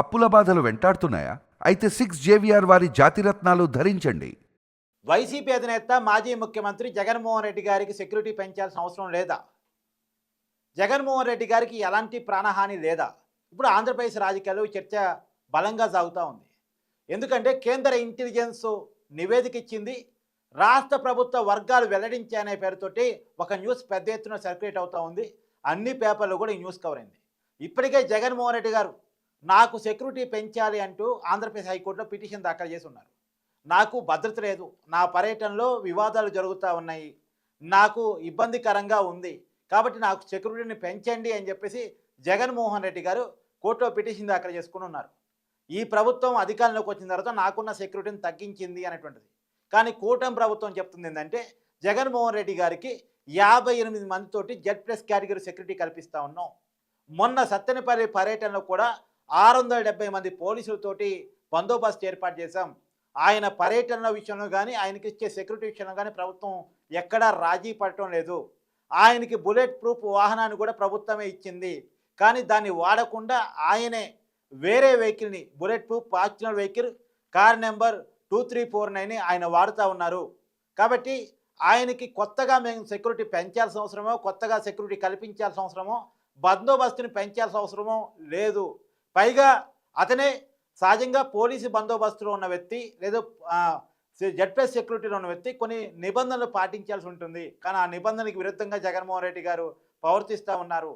అప్పుల బాధలు వెంటాడుతున్నాయా? అయితే సిక్స్ జేవిఆర్ వారి జాతిరత్నాలు ధరించండి. వైసీపీ అధినేత మాజీ ముఖ్యమంత్రి జగన్మోహన్ రెడ్డి గారికి సెక్యూరిటీ పెంచాల్సిన అవసరం లేదా? జగన్మోహన్ రెడ్డి గారికి ఎలాంటి ప్రాణహాని లేదా? ఇప్పుడు ఆంధ్రప్రదేశ్ రాజకీయాల్లో చర్చ బలంగా సాగుతూ ఉంది. ఎందుకంటే కేంద్ర ఇంటెలిజెన్స్ నివేదిక ఇచ్చింది రాష్ట్ర ప్రభుత్వ వర్గాలు వెల్లడించే అనే పేరుతోటి ఒక న్యూస్ పెద్ద ఎత్తున సర్క్యులేట్ అవుతూ ఉంది. అన్ని పేపర్లు కూడా ఈ న్యూస్ కవర్ అయింది. ఇప్పటికే జగన్మోహన్ రెడ్డి గారు నాకు సెక్యూరిటీ పెంచాలి అంటూ ఆంధ్రప్రదేశ్ హైకోర్టులో పిటిషన్ దాఖలు చేసి ఉన్నారు. నాకు భద్రత లేదు. నా పర్యటనలో వివాదాలు జరుగుతూ ఉన్నాయి. నాకు ఇబ్బందికరంగా ఉంది. కాబట్టి నాకు సెక్యూరిటీని పెంచండి అని చెప్పేసి జగన్మోహన్ రెడ్డి గారు కోర్టులో పిటిషన్ దాఖలు చేసుకుని ఉన్నారు. ఈ ప్రభుత్వం అధికారంలోకి వచ్చిన తర్వాత నాకున్న సెక్యూరిటీని తగ్గించింది అనేటువంటిది. కానీ కూటమి ప్రభుత్వం చెప్తుంది ఏంటంటే జగన్మోహన్ రెడ్డి గారికి యాభై ఎనిమిది మందితోటి జెడ్ ప్లస్ కేటగిరీ సెక్యూరిటీ కల్పిస్తూ ఉన్నాం. మొన్న సత్తెనపల్లి పర్యటనలో కూడా ఆరు వందల డెబ్బై మంది పోలీసులతోటి బందోబస్తు ఏర్పాటు చేశాం. ఆయన పర్యటన విషయంలో కానీ ఆయనకి ఇచ్చే సెక్యూరిటీ విషయంలో కానీ ప్రభుత్వం ఎక్కడా రాజీ పడటం లేదు. ఆయనకి బుల్లెట్ ప్రూఫ్ వాహనాన్ని కూడా ప్రభుత్వమే ఇచ్చింది. కానీ దాన్ని వాడకుండా ఆయనే వేరే వెహికల్ని bullet proof Fortuner vehicle car number two three four nine ఆయన వాడుతూ ఉన్నారు. కాబట్టి ఆయనకి కొత్తగా మేము సెక్యూరిటీ పెంచాల్సిన అవసరమో కొత్తగా సెక్యూరిటీ కల్పించాల్సిన అవసరమో బందోబస్తుని పెంచాల్సిన అవసరమో లేదు. పైగా అతనే సహజంగా పోలీసు బందోబస్తులో ఉన్న వ్యక్తి లేదా జడ్పీఎస్ సెక్యూరిటీలో ఉన్న వ్యక్తి కొన్ని నిబంధనలు పాటించాల్సి ఉంటుంది. కానీ ఆ నిబంధనకి విరుద్ధంగా జగన్మోహన్ రెడ్డి గారు ప్రవర్తిస్తూ ఉన్నారు.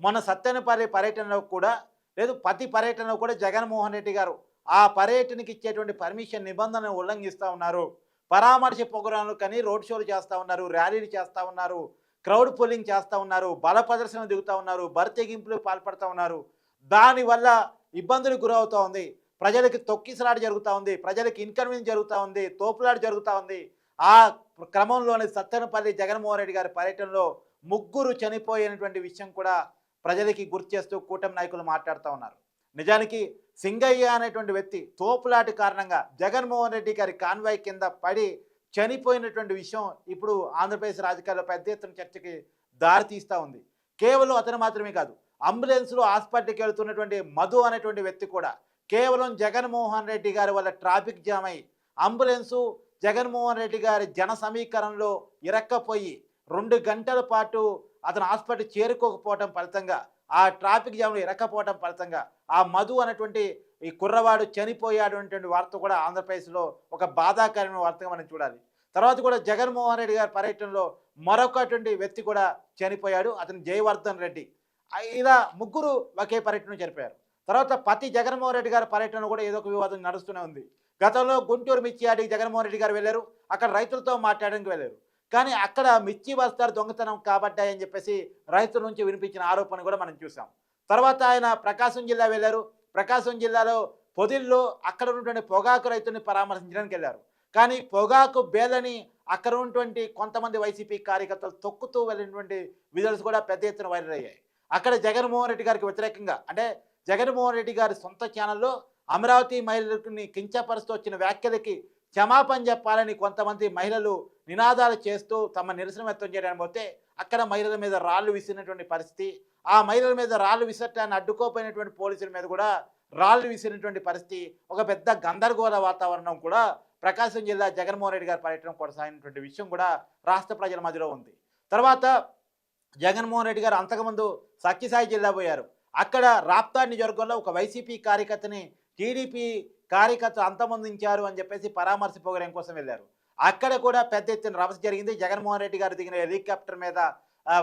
మొన్న సత్యనపల్లి పర్యటనలో కూడా లేదు ప్రతి పర్యటనలో కూడా జగన్మోహన్ రెడ్డి గారు ఆ పర్యటనకి ఇచ్చేటువంటి పర్మిషన్ నిబంధనలు ఉల్లంఘిస్తూ ఉన్నారు. పరామర్శ ప్రోగ్రాంలు కానీ రోడ్ షోలు చేస్తూ ఉన్నారు ర్యాలీలు చేస్తూ ఉన్నారు క్రౌడ్ పోలింగ్ చేస్తూ ఉన్నారు బల ప్రదర్శన దిగుతూ ఉన్నారు బరితెగింపులు పాల్పడుతూ ఉన్నారు. దానివల్ల ఇబ్బందులు గురవుతూ ఉంది. ప్రజలకి తొక్కిసలాట జరుగుతూ ఉంది. ప్రజలకి ఇన్కన్వీనియన్స్ జరుగుతూ ఉంది. తోపులాట జరుగుతూ ఉంది. ఆ క్రమంలోని సత్తెనపల్లి జగన్మోహన్ రెడ్డి గారి పర్యటనలో ముగ్గురు చనిపోయినటువంటి విషయం కూడా ప్రజలకి గుర్తు చేస్తూ కూటమి నాయకులు మాట్లాడుతూ ఉన్నారు. నిజానికి సింగయ్య అనేటువంటి వ్యక్తి తోపులాటి కారణంగా జగన్మోహన్ రెడ్డి గారి కాన్వాయ్ కింద పడి చనిపోయినటువంటి విషయం ఇప్పుడు ఆంధ్రప్రదేశ్ రాజకీయాల్లో పెద్ద ఎత్తున చర్చకి దారి తీస్తూ ఉంది. కేవలం అతను మాత్రమే కాదు అంబులెన్స్లో హాస్పిటల్కి వెళుతున్నటువంటి మధు అనేటువంటి వ్యక్తి కూడా కేవలం జగన్మోహన్ రెడ్డి గారి వల్ల ట్రాఫిక్ జామ్ అయి అంబులెన్సు జగన్మోహన్ రెడ్డి గారి జన సమీకరణలో ఇరక్కపోయి రెండు గంటల పాటు అతను హాస్పిటల్ చేరుకోకపోవటం ఫలితంగా ఆ ట్రాఫిక్ జామ్లో ఇరక్కపోవడం ఫలితంగా ఆ మధు అనేటువంటి ఈ కుర్రవాడు చనిపోయాడు అనేటువంటి వార్త కూడా ఆంధ్రప్రదేశ్లో ఒక బాధాకరమైన వార్తగా మనం చూడాలి. తర్వాత కూడా జగన్మోహన్ రెడ్డి గారి పర్యటనలో మరొకటువంటి వ్యక్తి కూడా చనిపోయాడు అతను జయవర్ధన్ రెడ్డి. ఇలా ముగ్గురు ఒకే పర్యటన జరిపారు తర్వాత పతి జగన్మోహన్ రెడ్డి గారి పర్యటన కూడా ఏదో ఒక వివాదం నడుస్తూనే ఉంది. గతంలో గుంటూరు మిర్చియాడికి జగన్మోహన్ రెడ్డి గారు వెళ్ళారు. అక్కడ రైతులతో మాట్లాడడానికి వెళ్ళారు. కానీ అక్కడ మిర్చి బస్తాలు దొంగతనం కాబట్టాయని చెప్పేసి రైతుల నుంచి వినిపించిన ఆరోపణ కూడా మనం చూసాం. తర్వాత ఆయన ప్రకాశం జిల్లా వెళ్ళారు. ప్రకాశం జిల్లాలో పొదిల్లో అక్కడ ఉన్నటువంటి పొగాకు రైతుల్ని పరామర్శించడానికి వెళ్ళారు. కానీ పొగాకు బేలని అక్కడ ఉన్నటువంటి కొంతమంది వైసీపీ కార్యకర్తలు తొక్కుతూ వెళ్ళినటువంటి విజువల్స్ కూడా పెద్ద ఎత్తున వైరల్ అయ్యాయి. అక్కడ జగన్మోహన్ రెడ్డి గారికి వ్యతిరేకంగా అంటే జగన్మోహన్ రెడ్డి గారి సొంత ఛానల్లో అమరావతి మహిళలని కించపరుస్తూ వచ్చిన వ్యాఖ్యలకి క్షమాపణ చెప్పాలని కొంతమంది మహిళలు నినాదాలు చేస్తూ తమ నిరసన వ్యక్తం చేయడానికి పోతే అక్కడ మహిళల మీద రాళ్ళు విసిరినటువంటి పరిస్థితి ఆ మహిళల మీద రాళ్ళు విసరటాన్ని అడ్డుకోపోయినటువంటి పోలీసుల మీద కూడా రాళ్ళు విసిరినటువంటి పరిస్థితి ఒక పెద్ద గందరగోళ వాతావరణం కూడా ప్రకాశం జిల్లా జగన్మోహన్ రెడ్డి గారి పర్యటన కొనసాగినటువంటి విషయం కూడా రాష్ట్ర ప్రజల మధ్యలో ఉంది. తర్వాత జగన్మోహన్ రెడ్డి గారు అంతకుముందు సత్యసాయి జిల్లా పోయారు. అక్కడ రాప్తా నియోజకవర్గంలో ఒక వైసీపీ కార్యకర్తని టీడీపీ కార్యకర్త అంతమొందించారు అని చెప్పేసి పరామర్శ ప్రోగ్రాం కోసం వెళ్ళారు. అక్కడ కూడా పెద్ద ఎత్తున రవస జరిగింది. జగన్మోహన్ రెడ్డి గారు దిగిన హెలికాప్టర్ మీద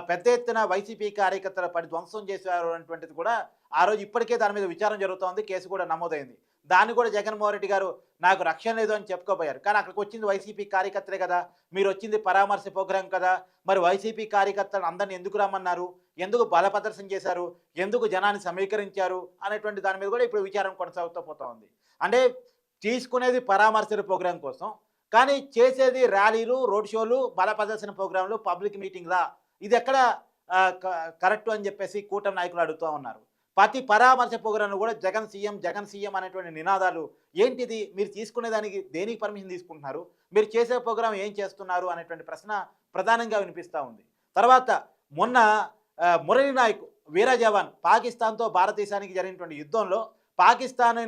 పెద్ద ఎత్తున వైసీపీ కార్యకర్తల పడి ధ్వంసం చేశారు అనేటువంటిది కూడా ఆ రోజు ఇప్పటికే దాని మీద విచారం జరుగుతోంది. కేసు కూడా నమోదైంది. దాన్ని కూడా జగన్మోహన్ రెడ్డి గారు నాకు రక్షణ లేదు అని చెప్పుకోపోయారు. కానీ అక్కడికి వచ్చింది వైసీపీ కార్యకర్తలే కదా. మీరు వచ్చింది పరామర్శ ప్రోగ్రాం కదా. మరి వైసీపీ కార్యకర్తలు అందరిని ఎందుకు రమ్మన్నారు? ఎందుకు బల ప్రదర్శన చేశారు? ఎందుకు జనాన్ని సమీకరించారు? అనేటువంటి దాని మీద కూడా ఇప్పుడు విచారం కొనసాగుతూ పోతా ఉంది. అంటే తీసుకునేది పరామర్శల ప్రోగ్రాం కోసం కానీ చేసేది ర్యాలీలు రోడ్ షోలు బల ప్రదర్శన ప్రోగ్రాంలు పబ్లిక్ మీటింగ్లా. ఇది ఎక్కడ క- కరెక్ట్ అని చెప్పేసి కూటమి నాయకులు అడుగుతూ ఉన్నారు. ప్రతి పరామర్శ ప్రోగ్రాంలు కూడా జగన్ సీఎం జగన్ సీఎం అనేటువంటి నినాదాలు ఏంటిది? మీరు తీసుకునే దానికి దేనికి పర్మిషన్ తీసుకుంటున్నారు? మీరు చేసే ప్రోగ్రాం ఏం చేస్తున్నారు? అనేటువంటి ప్రశ్న ప్రధానంగా వినిపిస్తూ ఉంది. తర్వాత మొన్న మురళి మురళీ నాయక్ వీర జవాన్ పాకిస్తాన్తో భారతదేశానికి జరిగినటువంటి యుద్ధంలో పాకిస్తాన్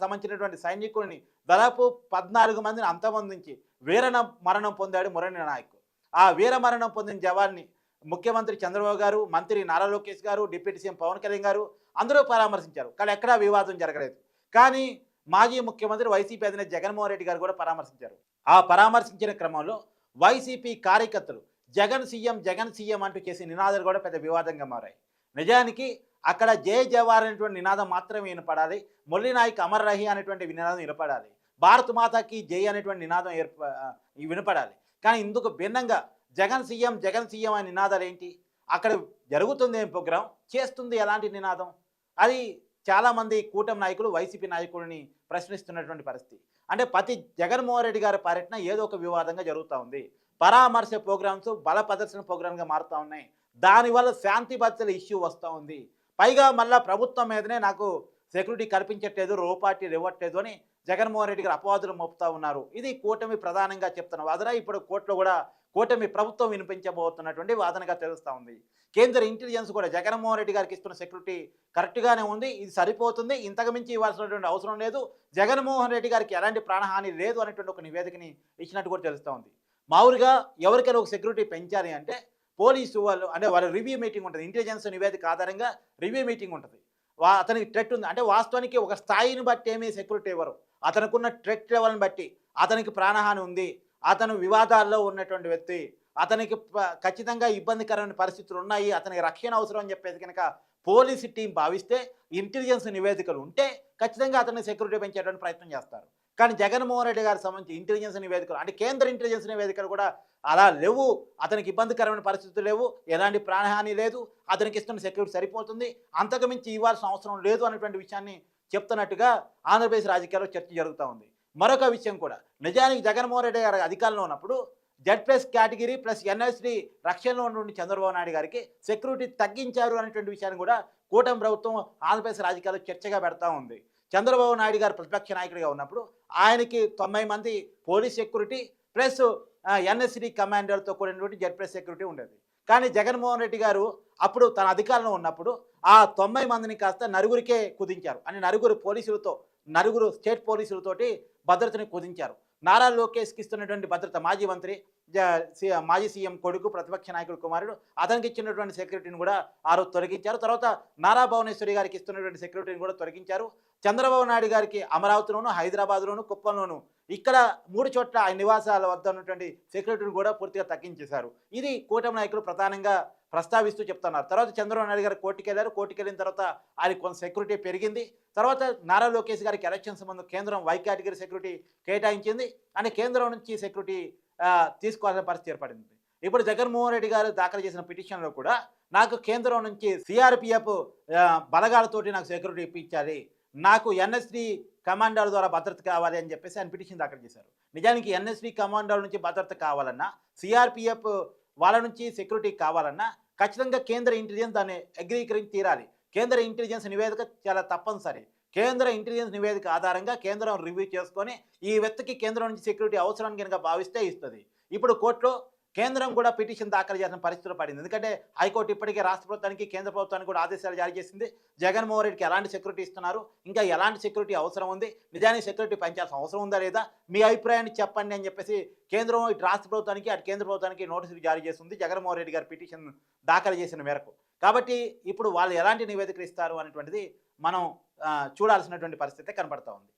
సంబంధించినటువంటి సైనికుల్ని దాదాపు పద్నాలుగు మందిని అంతమొందించి వీరన మరణం పొందాడు మురళీ నాయక్. ఆ వీర మరణం పొందిన జవాన్ని ముఖ్యమంత్రి చంద్రబాబు గారు మంత్రి నారా లోకేష్ గారు డిప్యూటీ సీఎం పవన్ కళ్యాణ్ గారు అందరూ పరామర్శించారు. కానీ ఎక్కడా వివాదం జరగలేదు. కానీ మాజీ ముఖ్యమంత్రి వైసీపీ అధినేత జగన్మోహన్ రెడ్డి గారు కూడా పరామర్శించారు. ఆ పరామర్శించిన క్రమంలో వైసీపీ కార్యకర్తలు జగన్ సీఎం జగన్ సీఎం అంటూ చేసే నినాదాలు కూడా పెద్ద వివాదంగా మారాయి. నిజానికి అక్కడ జై జవార్ అనేటువంటి నినాదం మాత్రమే వినపడాలి. మురళీ నాయక్ అమర్ రహి అనేటువంటి నినాదం వినపడాలి. భారత్ మాతాకి జై అనేటువంటి నినాదం ఏర్ప వినపడాలి. కానీ ఇందుకు భిన్నంగా జగన్ సీఎం జగన్ సీఎం అనే నినాదాలు ఏంటి? అక్కడ జరుగుతుంది ఏం ప్రోగ్రాం? చేస్తుంది ఎలాంటి నినాదం? అది చాలామంది కూటమి నాయకులు వైసీపీ నాయకుడిని ప్రశ్నిస్తున్నటువంటి పరిస్థితి. అంటే ప్రతి జగన్మోహన్ రెడ్డి గారి పర్యటన ఏదో ఒక వివాదంగా జరుగుతూ ఉంది. పరామర్శ ప్రోగ్రామ్స్ బల ప్రదర్శన ప్రోగ్రామ్గా మారుతూ ఉన్నాయి. దానివల్ల శాంతి భద్రతల ఇష్యూ వస్తూ ఉంది. పైగా మళ్ళీ ప్రభుత్వం మీదనే నాకు సెక్యూరిటీ కల్పించట్లేదు రూపాటి ఇవ్వట్లేదు అని జగన్మోహన్ రెడ్డి గారు అపవాదులు మోపుతా ఉన్నారు. ఇది కూటమి ప్రధానంగా చెప్తున్న వాదన. ఇప్పుడు కోర్టులో కూడా కూటమి ప్రభుత్వం వినిపించబోతున్నటువంటి వాదనగా తెలుస్తూ ఉంది. కేంద్ర ఇంటెలిజెన్స్ కూడా జగన్మోహన్ రెడ్డి గారికి ఇస్తున్న సెక్యూరిటీ కరెక్ట్గానే ఉంది ఇది సరిపోతుంది ఇంతకుమించి ఇవ్వాల్సినటువంటి అవసరం లేదు జగన్మోహన్ రెడ్డి గారికి ఎలాంటి ప్రాణహాని లేదు అనేటువంటి ఒక నివేదికని ఇచ్చినట్టు కూడా తెలుస్తూ ఉంది. మామూలుగా ఎవరికైనా ఒక సెక్యూరిటీ పెంచాలి అంటే పోలీసు వాళ్ళు అంటే వాళ్ళ రివ్యూ మీటింగ్ ఉంటుంది ఇంటెలిజెన్స్ నివేదిక ఆధారంగా రివ్యూ మీటింగ్ ఉంటుంది. వా అతనికి ట్రెట్ ఉంది అంటే వాస్తవానికి ఒక స్థాయిని బట్టి ఏమీ సెక్యూరిటీ ఇవ్వరు. అతనుకున్న ట్రెట్ లెవెల్ని బట్టి అతనికి ప్రాణహాని ఉంది అతను వివాదాల్లో ఉన్నటువంటి వ్యక్తి అతనికి ప- ఖచ్చితంగా ఇబ్బందికరమైన పరిస్థితులు ఉన్నాయి అతనికి రక్షణ అవసరం అని చెప్పేసి కనుక పోలీసు టీం భావిస్తే ఇంటెలిజెన్స్ నివేదికలు ఉంటే ఖచ్చితంగా అతన్ని సెక్యూరిటీ పెంచేటువంటి ప్రయత్నం చేస్తారు. కానీ జగన్మోహన్ రెడ్డి గారికి సంబంధించి ఇంటెలిజెన్స్ నివేదికలు అంటే కేంద్ర ఇంటెలిజెన్స్ నివేదికలు కూడా అలా లేవు. అతనికి ఇబ్బందికరమైన పరిస్థితులు లేవు. ఎలాంటి ప్రాణహాని లేదు. అతనికి ఇస్తున్న సెక్యూరిటీ సరిపోతుంది. అంతకు మించి ఇవ్వాల్సిన అవసరం లేదు అనేటువంటి విషయాన్ని చెప్తున్నట్టుగా ఆంధ్రప్రదేశ్ రాజకీయాల్లో చర్చ జరుగుతూ ఉంది. మరొక విషయం కూడా. నిజానికి జగన్మోహన్ రెడ్డి గారు అధికారంలో ఉన్నప్పుడు Z plus category plus NSD రక్షణలో ఉన్నటువంటి చంద్రబాబు నాయుడు గారికి సెక్యూరిటీ తగ్గించారు అనేటువంటి విషయాన్ని కూడా కూటమి ప్రభుత్వం ఆంధ్రప్రదేశ్ రాజకీయాల్లో చర్చగా పెడతా ఉంది. చంద్రబాబు నాయుడు గారు ప్రతిపక్ష నాయకుడిగా ఉన్నప్పుడు ఆయనకి తొంభై మంది పోలీస్ సెక్యూరిటీ ప్లస్ ఎన్ఎస్డి కమాండర్తో కూడినటువంటి జెడ్ ప్లస్ సెక్యూరిటీ ఉండేది. కానీ జగన్మోహన్ రెడ్డి గారు అప్పుడు తన అధికారంలో ఉన్నప్పుడు ఆ తొంభై మందిని కాస్త నలుగురికే కుదించారు. అని నలుగురు పోలీసులతో నలుగురు స్టేట్ పోలీసులతోటి భద్రతని కుదించారు. నారా లోకేష్కి ఇస్తున్నటువంటి భద్రత మాజీ మంత్రి జ- మాజీ సీఎం కొడుకు ప్రతిపక్ష నాయకుడు కుమారుడు అతనికి ఇచ్చినటువంటి సెక్యూరిటీని కూడా ఆ రోజు తొలగించారు. తర్వాత నారా భువనేశ్వరి గారికి ఇస్తున్నటువంటి సెక్యూరిటీని కూడా తొలగించారు. చంద్రబాబు నాయుడు గారికి అమరావతిలోను హైదరాబాద్లోను కుప్పంలోను ఇక్కడ మూడు చోట్ల ఆయన నివాసాల వద్ద ఉన్నటువంటి సెక్యూరిటీని కూడా పూర్తిగా తగ్గించేశారు. ఇది కూటమి నాయకులు ప్రధానంగా ప్రస్తావిస్తూ చెప్తున్నారు. తర్వాత చంద్రబాబు నాయుడు గారు కోర్టుకు వెళ్ళారు కోర్టుకు వెళ్ళిన తర్వాత ఆయన కొంత సెక్యూరిటీ పెరిగింది. తర్వాత నారా లోకేష్ గారికి ఎలక్షన్ సంబంధం కేంద్రం వై కేటగిరీ సెక్యూరిటీ కేటాయించింది. అని కేంద్రం నుంచి సెక్యూరిటీ తీసుకోవాల్సిన పరిస్థితి ఏర్పడింది. ఇప్పుడు జగన్మోహన్ రెడ్డి గారు దాఖలు చేసిన పిటిషన్లో కూడా నాకు కేంద్రం నుంచి సిఆర్పిఎఫ్ బలగాలతోటి నాకు సెక్యూరిటీ ఇప్పించాలి. నాకు ఎన్ఎస్డి కమాండర్ ద్వారా భద్రత కావాలి అని చెప్పేసి ఆయన పిటిషన్ దాఖలు చేశారు. నిజానికి ఎన్ఎస్డి కమాండర్ నుంచి భద్రత కావాలన్నా సిఆర్పిఎఫ్ వాళ్ళ నుంచి సెక్యూరిటీ కావాలన్నా ఖచ్చితంగా కేంద్ర ఇంటెలిజెన్స్ దాన్ని అగ్రీకరించి తీరాలి. కేంద్ర ఇంటెలిజెన్స్ నివేదిక చాలా తప్పనిసరి. కేంద్ర ఇంటెలిజెన్స్ నివేదిక ఆధారంగా కేంద్రం రివ్యూ చేసుకొని ఈ వ్యక్తికి కేంద్రం నుంచి సెక్యూరిటీ అవసరాన్ని కనుక భావిస్తే ఇస్తుంది. ఇప్పుడు కోర్టులో కేంద్రం కూడా పిటిషన్ దాఖలు చేసిన పరిస్థితులు పడింది. ఎందుకంటే హైకోర్టు ఇప్పటికే రాష్ట్ర ప్రభుత్వానికి కేంద్ర ప్రభుత్వానికి కూడా ఆదేశాలు జారీ చేసింది. జగన్మోహన్ రెడ్డికి ఎలాంటి సెక్యూరిటీ ఇస్తున్నారు? ఇంకా ఎలాంటి సెక్యూరిటీ అవసరం ఉంది? నిజానికి సెక్యూరిటీ పెంచాల్సిన అవసరం ఉందా లేదా? మీ అభిప్రాయాన్ని చెప్పండి అని చెప్పేసి కేంద్రం ఇటు రాష్ట్ర ప్రభుత్వానికి అటు కేంద్ర ప్రభుత్వానికి నోటీసులు జారీ చేసింది జగన్మోహన్ రెడ్డి గారి పిటిషన్ దాఖలు చేసిన మేరకు. కాబట్టి ఇప్పుడు వాళ్ళు ఎలాంటి నివేదికలు ఇస్తారు అనేటువంటిది మనం చూడాల్సినటువంటి పరిస్థితి కనబడతా ఉంది.